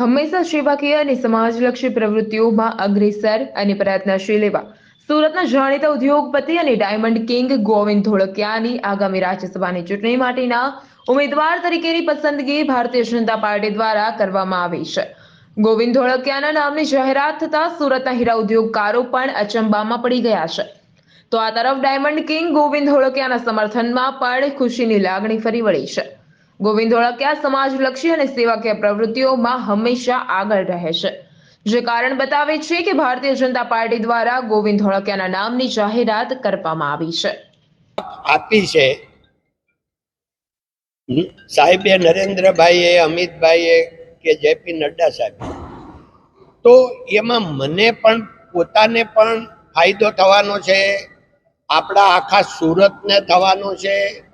હંમેશા સેવાકીય અને સમાજલક્ષી પ્રવૃત્તિઓમાં અગ્રેસર અને પ્રયત્નશીલ એવા. સુરતના જાણીતા ઉદ્યોગપતિ અને ડાયમંડ કિંગ ગોવિંદ ધોળકિયાની આગામી રાજ્યસભાની ચૂંટણી માટેના ઉમેદવાર તરીકેની પસંદગી ભારતીય જનતા પાર્ટી દ્વારા કરવામાં આવી છે. ગોવિંદ ધોળકિયાના નામની જાહેરાત થતા સુરતના હીરા ઉદ્યોગકારો પણ અચંબામાં પડી ગયા છે. તો આ તરફ ડાયમંડ કિંગ ગોવિંદ ધોળકિયાના સમર્થનમાં પણ ખુશીની લાગણી ફરી વળી છે. ગોવિંદ ધોળકિયા સમાજલક્ષી અને સેવાકીય પ્રવૃત્તિઓમાં હંમેશા આગળ રહે છે. જે કારણ બતાવે છે કે ભારતીય જનતા પાર્ટી દ્વારા ગોવિંદ ધોળકિયાના નામની જાહેરાત કરવામાં આવી છે. આપી છે. સાહેબે નરેન્દ્રભાઈએ, અમિતભાઈએ કે જેપી નડ્ડા સાહેબ. તો એમાં મને પણ પોતાને પણ ફાયદો થવાનો છે. આપણા આખા સુરતને થવાનો છે.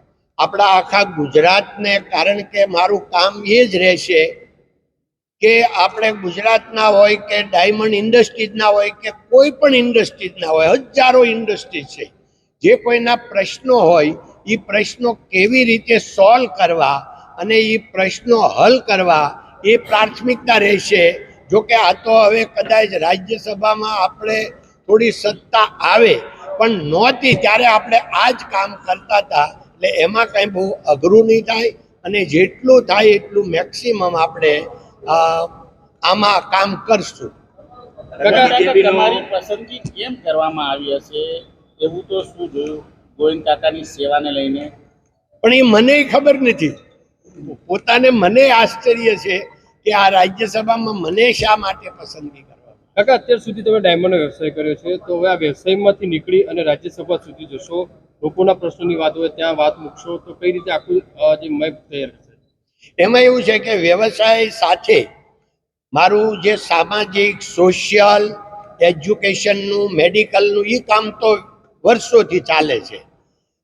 આપણા આખા ગુજરાતને, કારણ કે મારું કામ એ જ રહેશે કે આપણે ગુજરાતના હોય કે ડાયમંડ ઇન્ડસ્ટ્રીઝના હોય કે કોઈ પણ ઇન્ડસ્ટ્રીઝના હોય, હજારો ઇન્ડસ્ટ્રી છે. જે કોઈના પ્રશ્નો હોય એ પ્રશ્નો કેવી રીતે સોલ્વ કરવા અને એ પ્રશ્નો હલ કરવા, એ પ્રાથમિકતા રહેશે. જો કે આ તો હવે કદાચ રાજ્યસભામાં આપણે થોડી સત્તા આવે, પણ નહોતી ત્યારે આપણે આ જ કામ કરતા હતા એટલે એમાં કંઈ બહુ અઘરું નહીં થાય અને જેટલું થાય એટલું મેક્સિમમ આપણે આમાં કામ કરશું. તમારી પસંદગી કેમ કરવામાં આવી હશે? એવું તો શું જોયું? ગોવિંદ કાકાની સેવાને લઈને? પણ એ મને ખબર નથી. પોતાને મને આશ્ચર્ય છે કે આ રાજ્યસભામાં મને શા માટે પસંદગી કરવા કાકા અત્યાર સુધી તમે ડાયમંડનો વ્યવસાય કર્યો છે તો હવે આ વ્યવસાયમાંથી નીકળી અને રાજ્યસભા સુધી જશો. લોકોના પ્રશ્નોની વાત હોય ત્યાં વાત મૂકશો તો કઈ રીતે આખું જે મેપ તૈયાર થશે? એમાં એવું છે કે વ્યવસાય સાથે મારું જે સામાજિક સોશિયલ એજ્યુકેશનનું મેડિકલનું એ કામ તો વર્ષોથી ચાલે છે.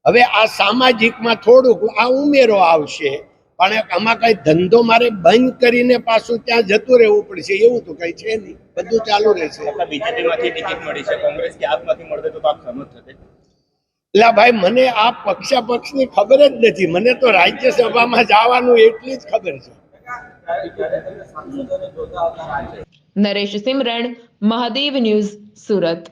હવે આ સામાજિકમાં થોડુંક આ ઉમેરો આવશે પણ આમાં કઈ ધંધો મારે બંધ કરીને પાછું ત્યાં જતું રહેવું પડશે એવું તો કઈ છે નહીં. બધું ચાલુ રહેશે. બીજેપીમાંથી ટિકિટ મળી છે કોંગ્રેસ કે આપમાંથી મળતે તો આપ સમજ થતે એટલે ભાઈ, મને આ પક્ષાપક્ષની ખબર જ નથી. મને તો રાજ્યસભામાં જવાનું એટલી જ ખબર છે. નરેશ સિમરણ મહાદેવ ન્યૂઝ સુરત.